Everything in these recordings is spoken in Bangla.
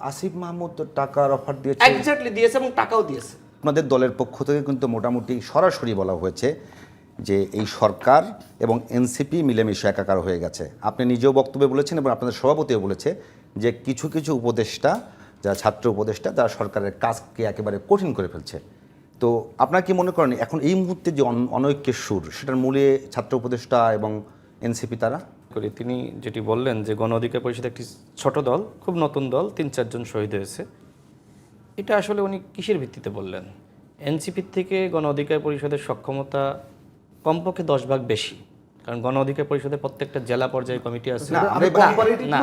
আসিফ মাহমুদ টাকার অফার দিয়েছে। এক্স্যাক্টলি দিয়েছে এবং টাকাও দিয়েছে। আমাদের দলের পক্ষ থেকে কিন্তু মোটামুটি সরাসরি বলা হয়েছে যে এই সরকার এবং এনসিপি মিলেমিশে একাকার হয়ে গেছে। আপনি নিজেও বক্তব্যে বলেছেন এবং আপনাদের সভাপতিও বলেছে যে কিছু কিছু উপদেষ্টা যারা ছাত্র উপদেষ্টা তারা সরকারের কাজকে একেবারে কঠিন করে ফেলছে। তো আপনার কি মনে করেন এখন এই মুহূর্তে যে অন- অনৈক্যের সুর সেটার মূলে ছাত্র উপদেষ্টা এবং এনসিপি তারা? করি তিনি যেটি বললেন যে গণ অধিকার পরিষদ একটি ছোট দল, খুব নতুন দল, তিন চারজন শহীদ হয়েছে। এটা আসলে উনি কিসের ভিত্তিতে বললেন? এনসিপির থেকে গণ অধিকার পরিষদের সক্ষমতা কমপক্ষে দশ ভাগ বেশি। কারণ গণ অধিকার পরিষদের প্রত্যেকটা জেলা পর্যায়ে কমিটি আছে। না,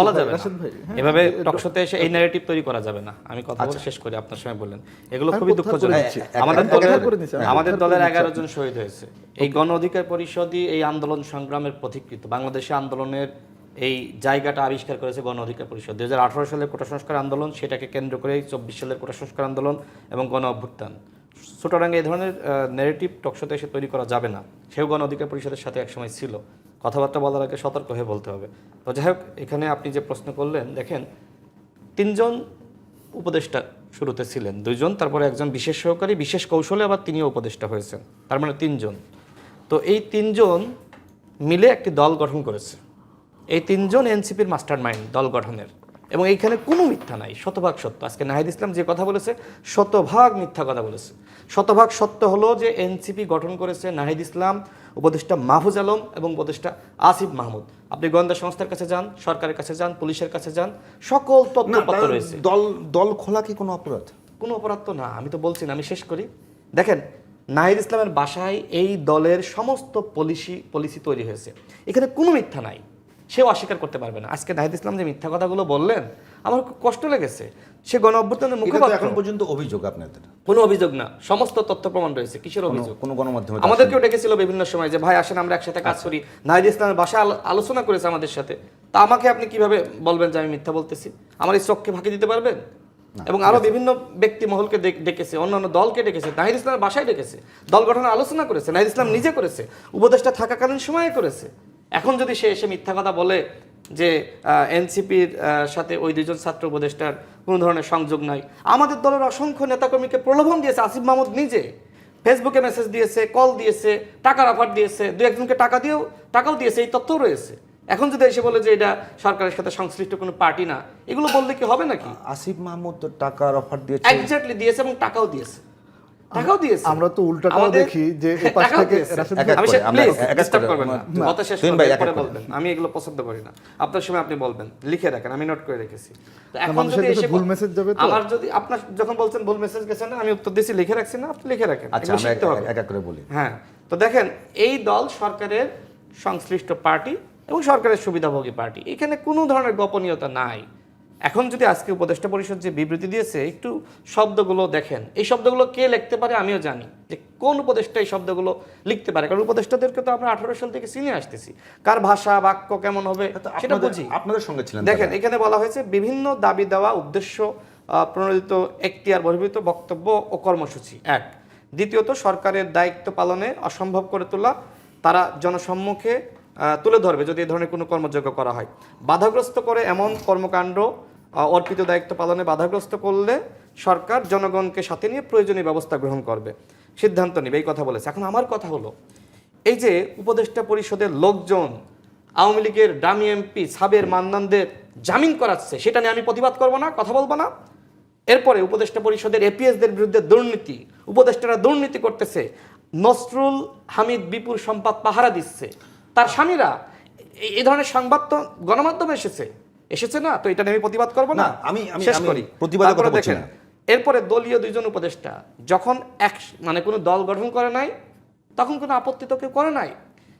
বলা যাবে হ্যাঁ। এভাবে টকশোতে এসে এই ন্যারেটিভ তৈরি করা যাবে না। আমি কথা বলে শেষ করি আপনার সময় বললেন। এগুলো খুবই দুঃখজনক। আমাদের দলের আমি আমাদের দলের এগারো জন শহীদ হয়েছে। এই গণ অধিকার পরিষদই এই আন্দোলন সংগ্রামের পথিকৃত বাংলাদেশে আন্দোলনের এই জায়গাটা আবিষ্কার করেছে গণ অধিকার পরিষদ। দুই হাজার আঠারো সালের কোটা সংস্কার আন্দোলন সেটাকে কেন্দ্র করে চব্বিশ সালের কোটা সংস্কার আন্দোলন এবং গণ অভ্যুত্থান। সুতরাং এই ধরনের নেগেটিভ টকশোতে এসে তৈরি করা যাবে না। সেও গণ অধিকার পরিষদের সাথে একসময় ছিল। কথাবার্তা বলার আগে সতর্ক হয়ে বলতে হবে। তো যাই হোক, এখানে আপনি যে প্রশ্ন করলেন, দেখেন, তিনজন উপদেষ্টা শুরুতে ছিলেন। দুইজন, তারপরে একজন বিশেষ সহকারী, বিশেষ কৌশলে আবার তিনিও উপদেষ্টা হয়েছেন। তার মানে তিনজন। তো এই তিনজন মিলে একটি দল গঠন করেছে। এই তিনজন এনসিপির মাস্টার মাইন্ড দল গঠনের। এবং এইখানে কোনো মিথ্যা নাই শতভাগ সত্য। আজকে নাহিদ ইসলাম যে কথা বলেছে শতভাগ মিথ্যা কথা বলেছে। শতভাগ সত্য হলো যে এনসিপি গঠন করেছে নাহিদ ইসলাম উপদেষ্টা মাহফুজ আলম এবং উপদেষ্টা আসিফ মাহমুদ। আপনি গোয়েন্দা সংস্থার কাছে যান সরকারের কাছে যান পুলিশের কাছে যান সকল তথ্যপত্র রয়েছে। দল দল খোলা কি কোনো অপরাধ? কোনো অপরাধ তো না আমি তো বলছি না আমি শেষ করি। দেখেন নাহিদ ইসলামের বাসায় এই দলের সমস্ত পলিসি পলিসি তৈরি হয়েছে। এখানে কোনো মিথ্যা নাই। সেও অস্বীকার করতে পারবে না। আজকে নাহিদ ইসলাম যে মিথ্যা কথাগুলো বললেন আমার খুব কষ্ট লেগেছে। সে গণ অভ্যুত্থানের মুখপাত্র। এখন পর্যন্ত অভিযোগ আপনাদের। কোনো অভিযোগ না। সমস্ত তথ্য প্রমাণ রয়েছে। কিসের অভিযোগ? কোনো গণমাধ্যমে আমাদেরকেও ডেকেছিল বিভিন্ন সময় যে ভাই আসেন আমরা একসাথে কাজ করি। নাহিদ ইসলামের আলো- আলোচনা করেছে আমাদের সাথে। তা আমাকে আপনি কীভাবে বলবেন যে আমি মিথ্যা বলতেছি? আমার এই চোখকে ফাঁকি দিতে পারবেন? এবং আরও বিভিন্ন ব্যক্তি মহলকে ডেকেছে অন্যান্য দলকে ডেকেছে নাহিদ ইসলামের বাসায় ডেকেছে। দল গঠনের আলোচনা করেছে নাহিদ ইসলাম নিজে করেছে উপদেষ্টা থাকাকালীন সময়ে করেছে। এখন যদি সে এসে মিথ্যা কথা বলে যে এনসিপির সাথে ওই দুজন ছাত্র উপদেষ্টার কোনো ধরনের সংযোগ নাই আমাদের দলের অসংখ্য নেতাকর্মীকে প্রলোভন দিয়েছে আসিফ মাহমুদ নিজে। ফেসবুকে মেসেজ দিয়েছে কল দিয়েছে টাকার অফার দিয়েছে দু একজনকে টাকা দিয়েও টাকাও দিয়েছে এই তথ্যও রয়েছে। এখন যদি এসে বলে যে এটা সরকারের সাথে সংশ্লিষ্ট কোনো পার্টি না এগুলো বললে কি হবে নাকি? আসিফ মাহমুদ তো টাকার অফার দিয়েছে। এক্স্যাক্টলি দিয়েছে এবং টাকাও দিয়েছে। টাকাও দিয়েছে। আমরা তো উল্টাটাও দেখি যে এ পাশ টাকাও থেকে আমি প্লিজ ডিস্টার্ব করবেন না। কথা শেষ করে। বলবেন। আমি এগুলো পছন্দ করি না। আপনার সময় আপনি বলবেন। লিখে রাখেন আমি নোট করে রেখেছি। এখন যদি এসে ভুল message যাবে তো? আমার যদি আপনার যখন বলছেন ভুল মেসেজ গেছে না আমি উত্তর দিয়েছি লিখে রাখছি না আপনি লিখে রাখেন। আচ্ছা হবে। এক এক করে বলি। হ্যাঁ। তো দেখেন এই দল সরকারের সংশ্লিষ্ট পার্টি এবং সরকারের সুবিধাভোগী পার্টি। এখানে কোনো ধরনের গোপনীয়তা নাই। এখন যদি আজকে উপদেষ্টা পরিষদ যে বিবৃতি দিয়েছে একটু শব্দগুলো দেখেন। এই শব্দগুলো কে লিখতে পারে আমিও জানি। যে কোন উপদেষ্টা এই শব্দগুলো লিখতে পারে? কারণ উপদেষ্টাদেরকে তো আমরা আঠারো সাল থেকে চিনে আসতেছি। কার ভাষা বাক্য কেমন হবে সেটা বুঝি। আপনাদের সঙ্গে ছিলেন দেখেন এখানে বলা হয়েছে বিভিন্ন দাবি দেওয়া উদ্দেশ্য প্রণোদিত এখতিয়ার বহির্ভূত বক্তব্য ও কর্মসূচি। এক দ্বিতীয়ত সরকারের দায়িত্ব পালনে অসম্ভব করে তোলা তারা জনসম্মুখে তুলে ধরবে যদি এ ধরনের কোনো কর্মযোগ্য করা হয়। বাধাগ্রস্ত করে এমন কর্মকাণ্ড অর্পিত দায়িত্ব পালনে বাধাগ্রস্ত করলে সরকার জনগণকে সাথে নিয়ে প্রয়োজনীয় ব্যবস্থা গ্রহণ করবে। সিদ্ধান্ত নেবে, এই কথা বলেছে। এখন আমার কথা হলো, এই যে উপদেষ্টা পরিষদের লোকজন, আওয়ামী লীগের ডামি এমপি সাবের মান্নানদের জামিন করাচ্ছে, সেটা নিয়ে আমি প্রতিবাদ করব না, কথা বলব না। এরপরে উপদেষ্টা পরিষদের এপিএসদের বিরুদ্ধে দুর্নীতি, উপদেষ্টারা দুর্নীতি করতেছে, নসরুল হামিদ বিপুল সম্পদ পাহারা দিচ্ছে। তার স্বামীরা এই- ধরনের সংবাদ তো গণমাধ্যমে এসেছে। এসেছে না? তো এটা নিয়ে আমি প্রতিবাদ করব না? আমি- শেষ করি। প্রতিবাদ করে দেখেন না। এরপরে দলীয় দুইজন উপদেষ্টা যখন এক মানে কোনো দল গঠন করে নাই তখন কোনো আপত্তি তো কেউ করে নাই।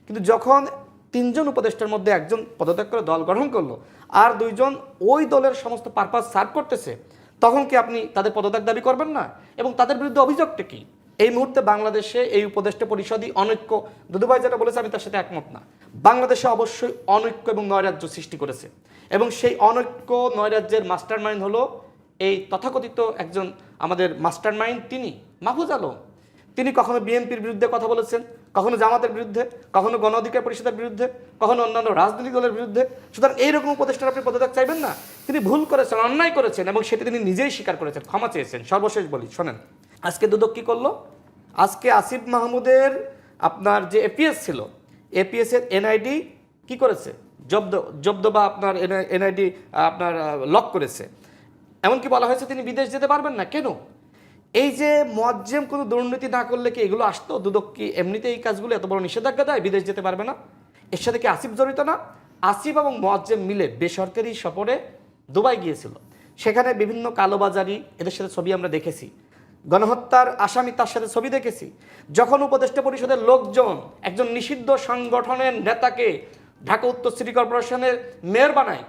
কিন্তু যখন তিনজন উপদেষ্টার মধ্যে একজন পদত্যাগ করে দল গঠন করল আর দুইজন ওই দলের সমস্ত পারপাস সার্ভ করতেছে তখন কি আপনি তাদের পদত্যাগ দাবি করবেন না? এবং তাদের বিরুদ্ধে অভিযোগটা কি? এই মুহূর্তে বাংলাদেশে এই উপদেষ্টা পরিষদই অনৈক্য। দুদুভাই যেটা বলেছে, আমি তার সাথে একমত না। বাংলাদেশে অবশ্যই অনৈক্য এবং নৈরাজ্য সৃষ্টি করেছে। এবং সেই অনৈক্য নৈরাজ্যের মাস্টার মাইন্ড হলো এই তথাকথিত একজন আমাদের মাস্টার মাইন্ড তিনি, মাহফুজ আলম। তিনি কখনো বিএনপির বিরুদ্ধে কথা বলেছেন, কখনো জামাতের বিরুদ্ধে, কখনো গণ অধিকার পরিষদের বিরুদ্ধে, কখনো অন্যান্য রাজনৈতিক দলের বিরুদ্ধে। সুতরাং এইরকম উপদেষ্টার আপনি পদত্যাগ চাইবেন না। তিনি ভুল করেছেন, অন্যায় করেছেন এবং সেটি তিনি নিজেই স্বীকার করেছেন। ক্ষমা চেয়েছেন, সর্বশেষ বলি, শোনেন। আজকে দুদক কী করল? আজকে আসিফ মাহমুদের আপনার যে এপিএস ছিল এপিএসের এনআইডি কি করেছে? জব্দ জব্দ বা আপনার এনআইডি আপনার লক করেছে। এমনকি বলা হয়েছে তিনি বিদেশ যেতে পারবেন না। কেন? এই যে মোয়াজ্জেম কোনো দুর্নীতি না করলে কি এগুলো আসতো? দুদক কি এমনিতে এই কাজগুলো এত বড় নিষেধাজ্ঞা দেয়? বিদেশ যেতে পারবে না? এর সাথে কি আসিফ জড়িত না? আসিফ এবং মোয়াজ্জেম মিলে বেসরকারি সফরে দুবাই গিয়েছিল। সেখানে বিভিন্ন কালোবাজারি, এদের সাথে ছবি আমরা দেখেছি। গণহত্যার আসামি তার সাথে ছবি দেখেছি। যখন উপদেষ্টা পরিষদের লোকজন একজন নিষিদ্ধ সংগঠনের নেতাকে ঢাকা উত্তর সিটি কর্পোরেশনের মেয়র বানায়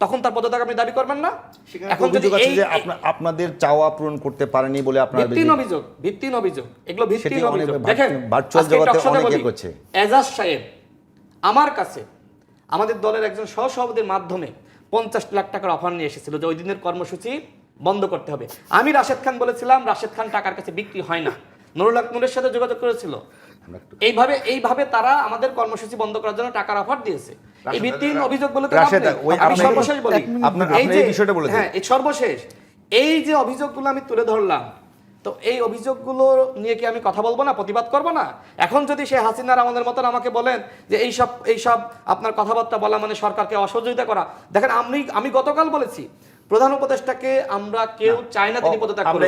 তখন তার পদত্যাগ আপনি দাবি করবেন না? এখন অভিযোগ আছে যে আপনাদের চাওয়া পূরণ করতে পারেনি বলে আপনার ভিত্তিহীন অভিযোগ ভিত্তিহীন অভিযোগ এগুলো ভিত্তিহীন অভিযোগ। দেখেন ভার্চুয়াল জগতে অনেকে করছে। এজাজ সাহেব আমার কাছে আমাদের দলের একজন সহসভাপতির মাধ্যমে পঞ্চাশ লাখ টাকার অফার নিয়ে এসেছিল যে ওই দিনের কর্মসূচি বন্ধ করতে হবে। আমি রাশেদ খান বলেছিলাম রাশেদ খান টাকার কাছে বিক্রি হয় না। নুরুল হক নুরের সাথে যোগাযোগ করেছিল। এইভাবে এইভাবে তারা আমাদের কর্মসূচি বন্ধ করার জন্য টাকার অফার দিয়েছে। এই ভিত্তিহীন অভিযোগ বলে আমি সর্বশেষ বলি। এই বিষয়টা বলে হ্যাঁ সর্বশেষ। এই যে অভিযোগগুলো আমি তুলে ধরলাম তো এই অভিযোগগুলো নিয়ে কি আমি কথা বলব না? প্রতিবাদ করব না? এখন যদি সে হাসিনার আমাদের মতন আমাকে বলেন যে এইসব এইসব আপনার কথাবার্তা বলা মানে সরকারকে অসহযোগিতা করা দেখেন আমি আমি গতকাল বলেছি প্রধান উপদেষ্টাকে আমরা কেউ চাই না তিনি পদত্যাগ করুন